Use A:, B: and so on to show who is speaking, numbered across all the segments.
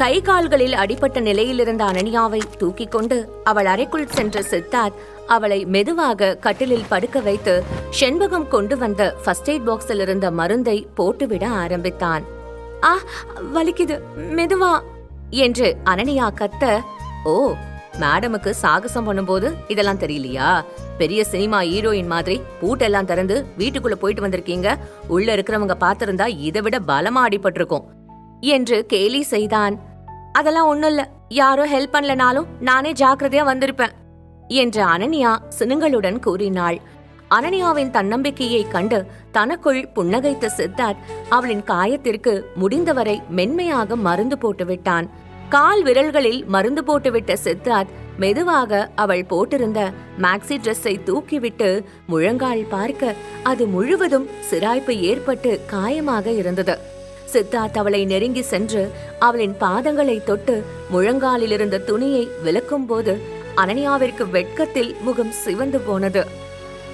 A: கை கால்களில் அடிபட்ட நிலையிலிருந்த அனன்யாவை தூக்கிக் கொண்டு அவள் அறைக்குள் சென்ற சித்தார்த் அவளை மெதுவாக கட்டிலில் படுக்க வைத்து செண்பகம் கொண்டு வந்த ஃபர்ஸ்ட் எய்ட் பாக்ஸில் இருந்த மருந்தை போட்டுவிட ஆரம்பித்தான். ஆ வலிக்குது மெதுவா என்று அனனியா கத்த ஓ மேடமுக்கு சாகசம் பண்ணும்போது இதெல்லாம் தெரியலையா? பெரிய சினிமா ஹீரோயின் மாதிரி பூட்டெல்லாம் திறந்து வீட்டுக்குள்ள போயிட்டு வந்திருக்கீங்க. உள்ள இருக்கிறவங்க பார்த்திருந்தா இதை விட பலமா அடிபட்டிருக்கும் என்று கேலி செய்தான் அதெல்லாம் ஒண்ணும் இல்ல. யாரோ ஹெல்ப் பண்ணலனாலும் நானே ஜாக்கிரதையா வந்திருப்பேன் என்று அனன்யா சினுங்களுடன் கூறினாள். அனன்யாவின் தன்னம்பிக்கையை கண்டு தனக்குள் புன்னகைத்த சித்தார்த் அவளின் காயத்திற்கு முடிந்தவரை மென்மையாக மருந்து போட்டுவிட்டான் கால் விரல்களில் மருந்து போட்டுவிட்ட சித்தார்த் மெதுவாக அவள் போட்டிருந்த மேக்ஸி ட்ரெஸ்ஸை தூக்கிவிட்டு முழங்கால் பார்க்க அது முழுவதும் சிராய்ப்பு ஏற்பட்டு காயமாக இருந்தது. சித்தார்த் அவளை நெருங்கி சென்று அவளின் பாதங்களை தொட்டு முழங்காலில் இருந்த துணியை விலக்கும் போது அனன்யாவிற்கு வெட்கத்தில் முகம் சிவந்து போனது.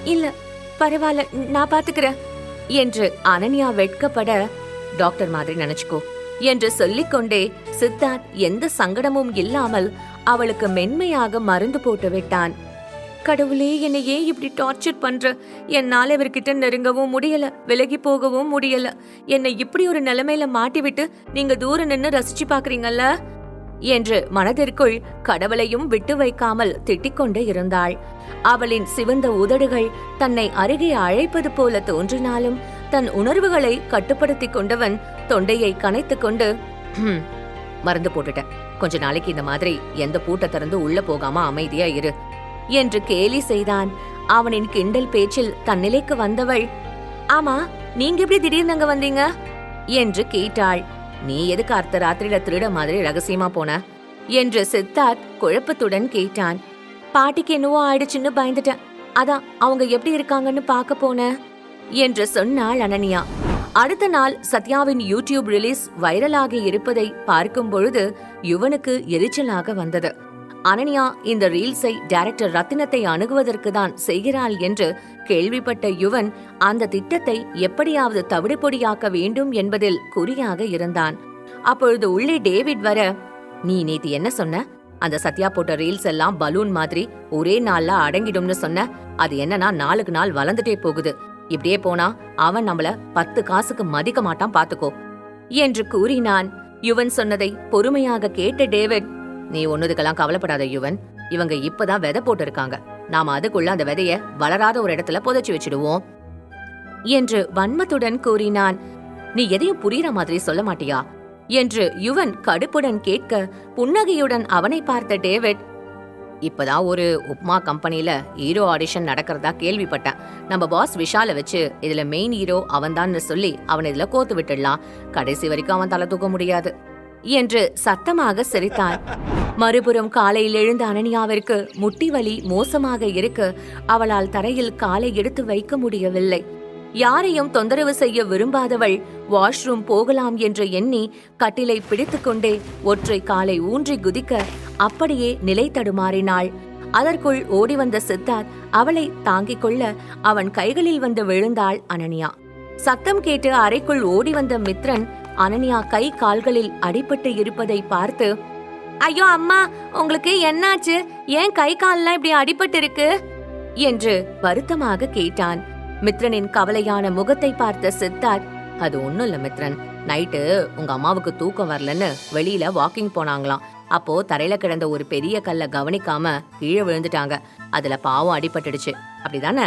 A: இல்ல பரவாயில்ல நான் பாத்துக்கிறேன் என்று அனன்யா வெட்கப்பட டாக்டர் மாதிரி நினைச்சுக்கோ என்று சொல்லிக்கொண்டே சித்தார்த் எந்த சங்கடமும் இல்லாமல் அவளுக்கு மென்மையாக மருந்து போட்டு விட்டான். கடவுளே என்னை ஏன் இப்படி டார்ச்சர் பண்ற? என்னால இவர்கிட்ட நெருங்கவும் முடியல விலகி போகவும் முடியல. என்னை இப்படி ஒரு நிலைமையில மாட்டிவிட்டு நீங்க தூரம் நின்னு ரசிச்சு பாக்குறீங்கல்ல என்று மனதிற்குள் கடவுளையும் விட்டு வைக்காமல் திட்டிக்கொண்டு இருந்தாள். அவளின் சிவந்த உதடுகள் தன்னை அருகே அழைப்பது போல தோன்றினாலும் தன் உணர்வுகளை கட்டுப்படுத்திக் கொண்டவன் தொண்டையை கனைத்து கொண்டு மறந்து மருந்து போட்டுட்டேன். கொஞ்ச நாளைக்கு இந்த மாதிரி எந்த பூட்டை திறந்து உள்ள போகாம அமைதியா இரு. என்று கேலி செய்தான். அவனின் கிண்டல் பேச்சில் தன்னிலைக்கு வந்தவள் ஆமா நீங்க எப்படி திடீர்னு அங்க வந்தீங்க? என்று கேட்டாள். நீ எதுக்கு அர்த்த ராத்திரியில திருட மாதிரி ரகசியமா போன? என்று சித்தார்த் குழப்பத்துடன் கேட்டான். பாட்டிக்கு என்னவோ ஆயிடுச்சுன்னு பயந்துட்டேன். அதான் அவங்க எப்படி இருக்காங்கன்னு பார்க்க போன? என்று சொன்னாள் அனன்யா. அடுத்த நாள் சத்யாவின் யூடியூப் ரிலீஸ் வைரலாகி இருப்பதை பார்க்கும் பொழுது யுவனுக்கு எரிச்சலாக வந்தது. அனன்யா இந்த ரீல்ஸை டைரக்டர் ரத்தினத்தை அணுகுவதற்கு தான் செய்கிறாள் என்று கேள்விப்பட்ட யுவன் அந்த திட்டத்தை எப்படியாவது தவிடுபொடியாக்க வேண்டும் என்பதில் குறியாக இருந்தான். அப்பொழுது உள்ளே டேவிட் வர நீ நேத்து என்ன சொன்ன? அந்த சத்யா போட்ட ரீல்ஸ் எல்லாம் பலூன் மாதிரி ஒரே நாள்ல அடங்கிடும்னு சொன்ன. அது என்னன்னா நாளுக்கு நாள் வளர்ந்துட்டே போகுது. இப்படியே போனா அவன் நம்மள பத்து காசுக்கு மதிக்க மாட்டான் பாத்துக்கோ. என்று கூறினான். யுவன் சொன்னதை பொறுமையாக கேட்ட டேவிட் நீ ஒன்னுதுக்கெல்லாம் கவலைப்படாத யுவன். இவங்க இப்பதான் விதை போட்டு இருக்காங்க நாம அதுக்குள்ள அந்த விதைய வளராத ஒரு இடத்துல புதைச்சு வச்சிடுவோம். என்று வன்மத்துடன் கூறினான். நீ எதையும் புரியுற மாதிரி சொல்ல மாட்டியா? என்று யுவன் கடுப்புடன் கேட்க புன்னகையுடன் அவனை பார்த்த டேவிட் இப்பதான் ஒரு உப்மா கம்பெனில ஹீரோ ஆடிஷன் நடக்கிறதா கேள்விப்பட்டேன். நம்ம பாஸ் விஷால வச்சு இதுல மெயின் ஹீரோ அவன்தான்னு சொல்லி அவன் இதுல கோத்து விட்டுடலாம். கடைசி வரைக்கும் அவன் தலை தூக்க முடியாது. என்று சத்தமாக சிரித்தாள் மறுபுறம் காலையில் எழுந்த அனன்யாவிற்கு முட்டி வலி மோசமாக இருக்க அவளால் தரையில் காலை எடுத்து வைக்க முடியவில்லை. யாரையும் தொந்தரவு செய்ய விரும்பாதவள் வாஷ்ரூம் போகலாம் என்று எண்ணி கட்டிலை பிடித்துக்கொண்டே ஒற்றை காலை ஊன்றி குதிக்க அப்படியே நிலை தடுமாறினாள். அதற்குள் ஓடி வந்த சித்தார்த் அவளை தாங்கிக் கொள்ள அவன் கைகளில் வந்து விழுந்தாள் அனன்யா. சத்தம் கேட்டு அறைக்குள் ஓடி வந்த மித்ரன் அனன்யா கை கால்களில் அடிபட்டு இருப்பதை பார்த்து ஐயோ அம்மா உங்களுக்கு என்னாச்சு? ஏன் கை கால்லாம் இப்படி அடிபட்டு இருக்கு என்று வருத்தமாக கேட்டான். மித்ரனின் கவலையான முகத்தை பார்த்த சித்தார்த் அது ஒண்ணும் இல்ல மித்ரன். நைட்டு உங்க அம்மாவுக்கு தூக்கம் வரலன்னு வெளியில வாக்கிங் போனாங்களாம். அப்போ தரையில கிடந்த ஒரு பெரிய கல்ல கவனிக்காம கீழே விழுந்துட்டாங்க. அதுல பாவம் அடிபட்டுடுச்சு. அப்படிதானே?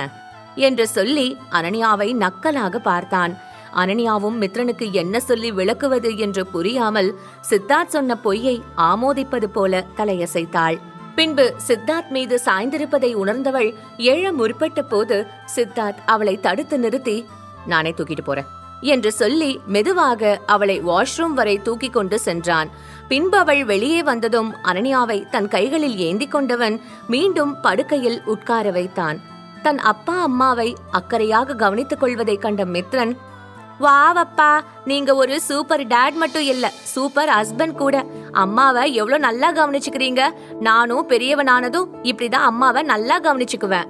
A: என்று சொல்லி அனன்யாவை நக்கலாக பார்த்தான். அனன்யாவும் மித்ரனுக்கு என்ன சொல்லி விளக்குவது என்று புரியாமல் சித்தார்த் சொன்ன பொய்யை ஆமோதிப்பது போல தலையசைத்தாள். பின்பு சித்தார்த் மீது சாய்ந்திருப்பதை உணர்ந்தவள் எழ முற்பட்ட போது சித்தார்த் அவளை தடுத்து நிறுத்தி நானே தூக்கிட்டு போறேன் என்று சொல்லி மெதுவாக அவளை வாஷ்ரூம் வரை தூக்கி கொண்டு சென்றான். பின்பு அவள் வெளியே வந்ததும் அனன்யாவை தன் கைகளில் ஏந்தி கொண்டவன் மீண்டும் படுக்கையில் உட்கார வைத்தான். தன் அப்பா அம்மாவை அக்கறையாக கவனித்துக் கொள்வதைக் கண்ட மித்ரன் வாவப்பா நீங்க ஒரு சூப்பர் டேட் மட்டும் இல்ல சூப்பர் ஹஸ்பண்ட் கூட. அம்மாவை எவ்வளவு நல்லா கவனிச்சுக்கிறீங்க? நானும் பெரியவனானதும் இப்படிதான் அம்மாவை நல்லா கவனிச்சுக்குவேன்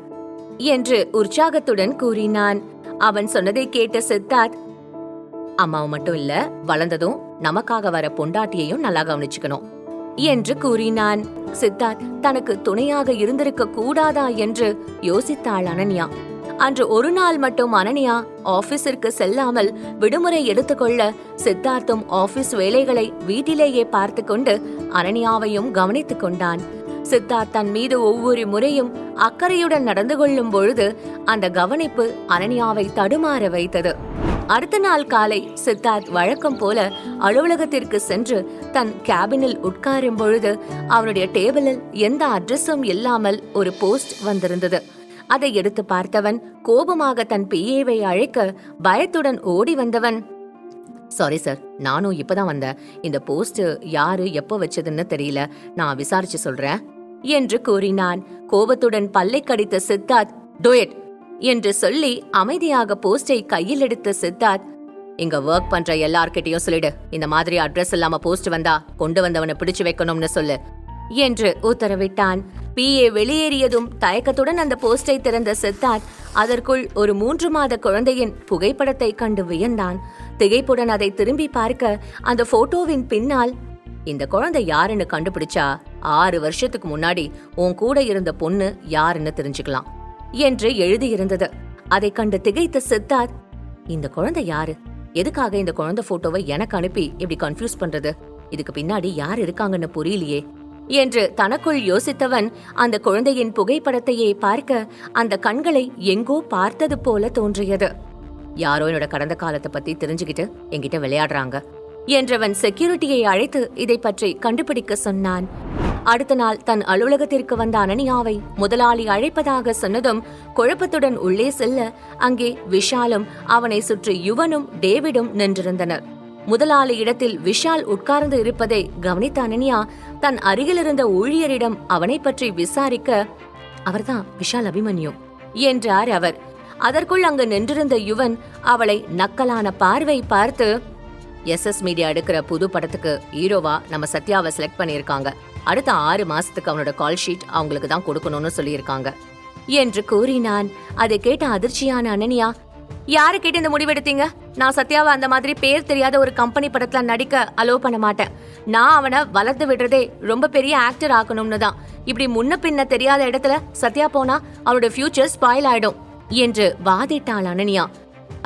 A: என்று உற்சாகத்துடன் கூறினான். அவன் சொன்னதை கேட்ட சித்தார்த் அம்மாவை மட்டும் இல்ல வளர்ந்ததும் நமக்காக வர பொண்டாட்டியையும் நல்லா கவனிச்சுக்கணும் என்று கூறினான். சித்தார்த் தனக்கு துணையாக இருந்திருக்க கூடாதா? என்று யோசித்தாள் அனன்யா. அன்று ஒரு நாள் மட்டும் அனனியா ஆபீஸிற்கு செல்லாமல் விடுமுறை எடுத்துக்கொள்ள சித்தார்த்தும் ஆபீஸ் வேலைகளை வீட்டிலேயே பார்த்து கொண்டு அனனியாவையும் கவனித்துக் கொண்டான். சித்தார்த் தன் மீது ஒவ்வொரு முறையும் அக்கறையுடன் நடந்து கொள்ளும் பொழுது அந்த கவனிப்பு அனனியாவை தடுமாற வைத்தது. அடுத்த நாள் காலை சித்தார்த் வழக்கம் போல அலுவலகத்திற்கு சென்று தன் கேபினில் உட்காரும் பொழுது அவனுடைய டேபிளில் எந்த அட்ரஸும் இல்லாமல் ஒரு போஸ்ட் வந்திருந்தது. அதை எடுத்து பார்த்தவன் கோபமாக தன் பிஏவை அழைக்க பயத்துடன் ஓடி வந்தவன். சாரி சார் நானும் இப்பதான் வந்தேன். இந்த போஸ்ட் யாரு எப்போ வச்சதுன்னு தெரியல. நான் விசாரிச்சு சொல்றேன் என்று கூறினான். கோபத்துடன் பல்லை கடித்த சித்தார்த் டோயட் என்று சொல்லி அமைதியாக போஸ்டை கையில் எடுத்த சித்தார்த் இங்க ஒர்க் பண்ற எல்லார்கிட்டயும் சொல்லிடு. இந்த மாதிரி அட்ரஸ் இல்லாம போஸ்ட் வந்தா கொண்டு வந்தவனை பிடிச்சு வைக்கணும்னு சொல்லு என்று உத்தரவிட்டான். பிஏ வெளியேறியதும் தயக்கத்துடன் அந்த போஸ்டை திறந்த சித்தார்த் அதற்குள் ஒரு மூன்று மாத குழந்தையின் புகைப்படத்தை கண்டு வியந்தான். திகைப்புடன் அதை திரும்பி பார்க்க அந்த போட்டோவின் பின்னால் இந்த குழந்தை யாருன்னு கண்டுபிடிச்சா? ஆறு வருஷத்துக்கு முன்னாடி உன் கூட இருந்த பொண்ணு யாருன்னு தெரிஞ்சுக்கலாம் என்று எழுதியிருந்தது. அதை கண்டு திகைத்த சித்தார்த் இந்த குழந்தை யாரு? எதுக்காக இந்த குழந்தை போட்டோவை எனக்கு அனுப்பி இப்படி கன்ஃபியூஸ் பண்றது? இதுக்கு பின்னாடி யார் இருக்காங்கன்னு புரியலையே. என்று தனக்குள் யோசித்தவன் அந்த குழந்தையின் புகைப்படத்தையே பார்க்க அந்த கண்களை எங்கோ பார்த்தது போல தோன்றியது. யாரோ என்னோட கடந்த காலத்தை பத்தி தெரிஞ்சுக்கிட்டு என்கிட்ட விளையாடுறாங்க என்றவன் செக்யூரிட்டியை அழைத்து இதை பற்றி கண்டுபிடிக்க சொன்னான். அடுத்த நாள் தன் அலுவலகத்திற்கு வந்த அனனியாவை முதலாளி அழைப்பதாக சொன்னதும் குழப்பத்துடன் உள்ளே செல்ல அங்கே விஷாலும் அவனை சுற்றி யுவனும் டேவிடும் நின்றிருந்தனர். முதலாளி இடத்தில் விஷால் உட்கார்ந்து இருப்பதை கவனித்த அனன்யா தன் அருகில் இருந்த ஊழியரிடம் அவனை பற்றி விசாரிக்க அவர்தான் விஷால் அபிமன்யு என்றார் அவர். அதற்குள் அங்கு நின்றிருந்த யுவன் அவளை நக்கலான பார்வை பார்த்து எஸ் எஸ் மீடியா எடுக்கிற புது படத்துக்கு ஹீரோவா நம்ம சத்யாவை செலக்ட் பண்ணியிருக்காங்க. அடுத்த ஆறு மாசத்துக்கு அவனோட கால் ஷீட் அவங்களுக்கு தான் கொடுக்கணும்னு சொல்லியிருக்காங்க என்று கூறினான். அதை கேட்ட அதிர்ச்சியான அனன்யா யாரு கேட்டு இந்த முடிவெடுத்தீங்க? நான் சத்யாவை அந்த மாதிரி பேர் தெரியாத ஒரு கம்பெனி படத்துல நடிக்க அலோவ் பண்ண மாட்டேன். நான் அவனை வளர்த்து விடுறதே ரொம்ப பெரிய ஆக்டர் ஆக்கணும்னு தான். இப்படி முன்ன பின்ன தெரியாத இடத்துல சத்யா போனா அவனோட ஃபியூச்சர் ஸ்பாயில் ஆயிடும் என்று வாதிட்டாள் அனன்யா.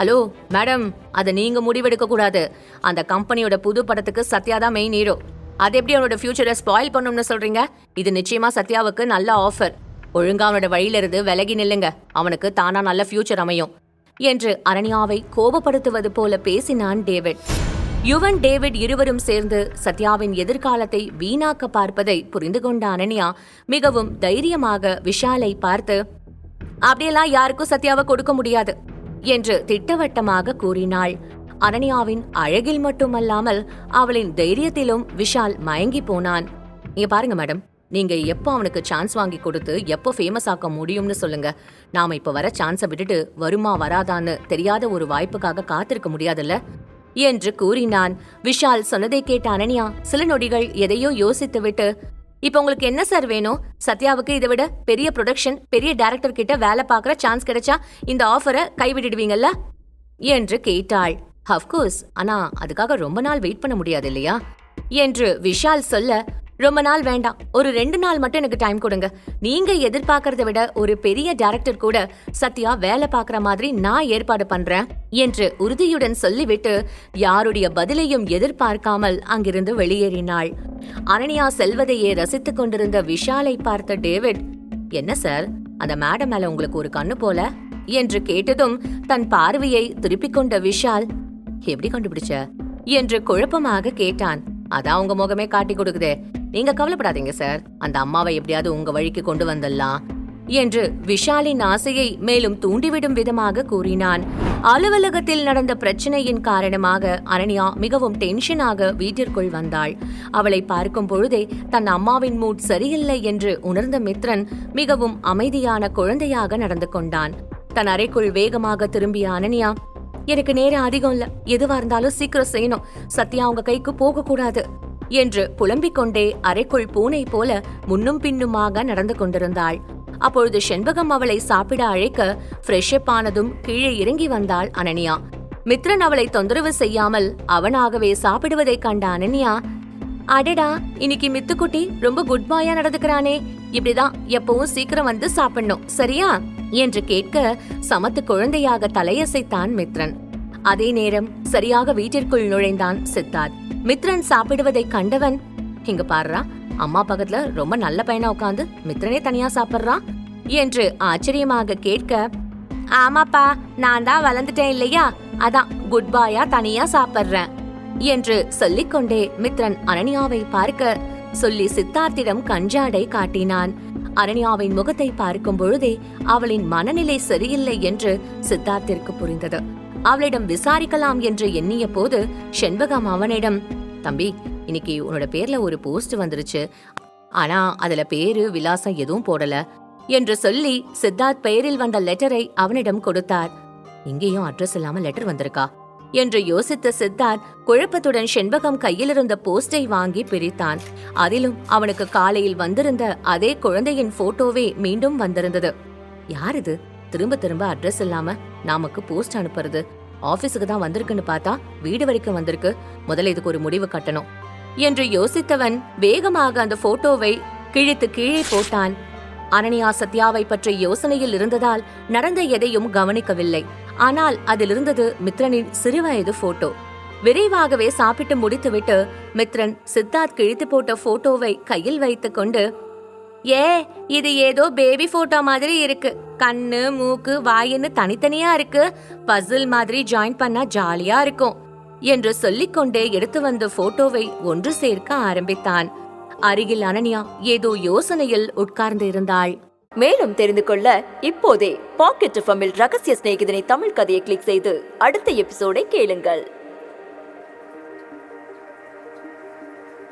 A: ஹலோ மேடம் அதை நீங்க முடிவெடுக்க கூடாது. அந்த கம்பெனியோட புது படத்துக்கு சத்யா தான் மெயின் ஹீரோ அது எப்படி அவனோட ஃபியூச்சரை ஸ்பாயில் பண்ணும்னு சொல்றீங்க? இது நிச்சயமா சத்யாவுக்கு நல்ல ஆஃபர் ஒழுங்கா அவனோட வழியில இருந்து விலகி நில்லுங்க. அவனுக்கு தானா நல்ல ஃபியூச்சர் அமையும். என்று அரண்யாவை கோபப்படுத்துவது போல பேசினான் டேவிட். யுவன் டேவிட் இருவரும் சேர்ந்து சத்யாவின் எதிர்காலத்தை வீணாக்க பார்ப்பதை புரிந்து கொண்ட அனன்யா மிகவும் தைரியமாக விஷாலை பார்த்து அப்படியெல்லாம் யாருக்கும் சத்யாவை கொடுக்க முடியாது என்று திட்டவட்டமாக கூறினாள். அனன்யாவின் அழகில் மட்டுமல்லாமல் அவளின் தைரியத்திலும் விஷால் மயங்கி போனான். இங்க பாருங்க மேடம். நீங்க எப்போ அவனுக்கு சான்ஸ் வாங்கி கொடுத்து எப்போ ஃபேமஸ் ஆக்க முடியும்னு சொல்லுங்க. நாம இப்ப வர சான்ஸை விட்டுட்டு வருமா வராதான்னு தெரியாத ஒரு வாய்ப்புக்காக காத்திருக்க முடியாதுல்ல? என்று கூறினான். விஷால் சொன்னதை கேட்ட அனன்யா சில நொடிகள் எதையோ யோசித்துவிட்டு இப்ப உங்களுக்கு என்ன சார் வேணும்? சத்யாவுக்கு இதை விட பெரிய ப்ரொடக்ஷன் பெரிய டைரக்டர் கிட்ட வேலை பார்க்குற சான்ஸ் கிடைச்சா இந்த ஆஃபரை கைவிட்டுடுவீங்கல்ல? என்று கேட்டாள். அஃப்கோர்ஸ் ஆனா அதுக்காக ரொம்ப நாள் வெயிட் பண்ண முடியாது இல்லையா? என்று விஷால் சொல்ல ரொம்ப நாள் வேண்டாம். ஒரு ரெண்டு நாள் மட்டும் எனக்கு டைம் கொடுங்க. நீங்க எதிர்பார்க்கறத விட ஒரு பெரிய டைரக்டர் கூட சத்யா வேலை பார்க்குற மாதிரி நான் ஏற்பாடு பண்றேன் என்று உறுதியுடன் சொல்லிவிட்டு யாருடைய பதிலையும் எதிர்பார்க்காமல் அங்கிருந்து வெளியேறினாள். அனன்யா செல்வதையே ரசித்துக் கொண்டிருந்த விஷாலை பார்த்த டேவிட் என்ன சார்? அந்த மேடம் மேல உங்களுக்கு ஒரு கண்ணு போல? என்று கேட்டதும் தன் பார்வையை திருப்பிக் கொண்ட விஷால் எப்படி கண்டுபிடிச்ச? என்று குழப்பமாக கேட்டான். அதான் உங்க முகமே காட்டி கொடுக்குதே. நீங்க கவலைப்படாதீங்க சார் அந்த அம்மாவை எப்படியாவது உங்க வழிக்கு கொண்டு வந்துடலாம் என்று விஷாலின் ஆசையை மேலும் தூண்டிவிடும் விதமாக கூறினான். அலுவலகத்தில் நடந்த பிரச்சனையின் காரணமாக அனன்யா மிகவும் டென்ஷனாக வீட்டிற்குள் வந்தாள். அவளை பார்க்கும் பொழுதே தன் அம்மாவின் மூட் சரியில்லை என்று உணர்ந்த மித்ரன் மிகவும் அமைதியான குழந்தையாக நடந்து கொண்டான். தன் அறைக்குள் வேகமாக திரும்பிய அனன்யா எனக்கு நேரம் அதிகம் இல்ல. எதுவா இருந்தாலும் சீக்கிரம் செய்யணும். சத்யா அவங்க கைக்கு போக கூடாது என்று புலம்பிக் கொண்டே அறைக்குள் பூனை போல முன்னும் பின்னுமாக நடந்து கொண்டிருந்தாள். அப்பொழுது செண்பகம் அவளை சாப்பிட அழைக்க ஃப்ரெஷ் அப் ஆனதும் கீழே இறங்கி வந்தாள் அனன்யா. மித்ரன் அவளை தொந்தரவு செய்யாமல் அவனாகவே சாப்பிடுவதை கண்ட அனன்யா அடடா இன்னைக்கு மித்துக்குட்டி ரொம்ப குட் பாயா நடந்துக்கிறானே. இப்படிதான் எப்பவும் சீக்கிரம் வந்து சாப்பிடணும் சரியா? என்று கேட்க சமத்து குழந்தையாக தலையசைத்தான் மித்ரன். அதே நேரம் சரியாக வீட்டிற்குள் நுழைந்தான் சித்தார்த். மித்ரன் சாப்பிடுவதை கண்டவன் இங்க பாருடா அம்மா பக்கத்துல ரொம்ப நல்ல பையனா உட்காந்து மித்ரனே தனியா சாப்பிடுறான் என்று ஆச்சரியமாக கேட்க ஆமாப்பா நான் தான் வளர்ந்துட்டேன் இல்லையா? அதான் குட் பாயா தனியா சாப்பிடுறேன் என்று சொல்லிக்கொண்டே மித்ரன் அனன்யாவை பார்க்க சொல்லி சித்தார்த்திடம் கஞ்சாடை காட்டினான். அனன்யாவின் முகத்தை பார்க்கும் பொழுதே அவளின் மனநிலை சரியில்லை என்று சித்தார்த்திற்கு புரிந்தது. அவளிடம் விசாரிக்கலாம் என்று எண்ணிய போது செண்பகம் அவனிடம் தம்பி இன்னைக்கு உன்னோட பேர்ல ஒரு போஸ்ட் வந்துருச்சு. ஆனா அதுல பேரு விலாசம் எதுவும் போடல என்று சொல்லி சித்தார்த் பெயரில் வந்த லெட்டரை அவனிடம் கொடுத்தார். இங்கேயும் அட்ரஸ் இல்லாம லெட்டர் வந்திருக்கா? என்று யோசித்த சித்தார்த் குழப்பத்துடன் செண்பகம் கையிலிருந்த போஸ்டை வாங்கி பிரித்தான். அதிலும் அவனுக்கு காலையில் வந்திருந்த அதே குழந்தையின் போட்டோவே மீண்டும் வந்திருந்தது. யார் இது? திரும்ப திரும்ப அட்ரஸ் இல்லாம நமக்கு போஸ்ட் அனுப்புறது. ஆபீஸுக்கு தான் வந்திருக்குன்னு பார்த்தா வீடு வரைக்கும் வந்திருக்கு. முதல்ல இதுக்கு ஒரு முடிவு கட்டணும். என்று யோசித்தவன் வேகமாக அந்த போட்டோவை கிழித்து கீழே போட்டான். அனனியா சத்யாவை பற்றி யோசனையில் இருந்ததால் நடந்த எதையும் கவனிக்கவில்லை. ஆனால் அதில் இருந்தது மித்ரனின் சிறுவயது போட்டோ விரைவாகவே சாப்பிட்டு முடித்துவிட்டு மித்ரன் சித்தார்த் கிழித்து போட்ட போட்டோவை கையில் வைத்துக் கொண்டு ஏ இது ஏதோ பேபி போட்டோ மாதிரி இருக்கு. கண்ணு மூக்கு வாயின்னு தனித்தனியா இருக்கு. பசில் மாதிரி ஜாயின் பண்ணா ஜாலியா இருக்கும். என்று சொல்லிக்கொண்டே எடுத்து வந்த போட்டோவை ஒன்று சேர்க்க ஆரம்பித்தான். அருகில் அனன்யா ஏதோ யோசனையில் உட்கார்ந்து இருந்தாள்.
B: மேலும் தெரிந்து கொள்ள இப்போதே பாக்கெட் எஃப்எம்மில் ரகசிய சிநேகிதனை தமிழ் கதையை கிளிக் செய்து அடுத்த எபிசோடை கேளுங்கள்.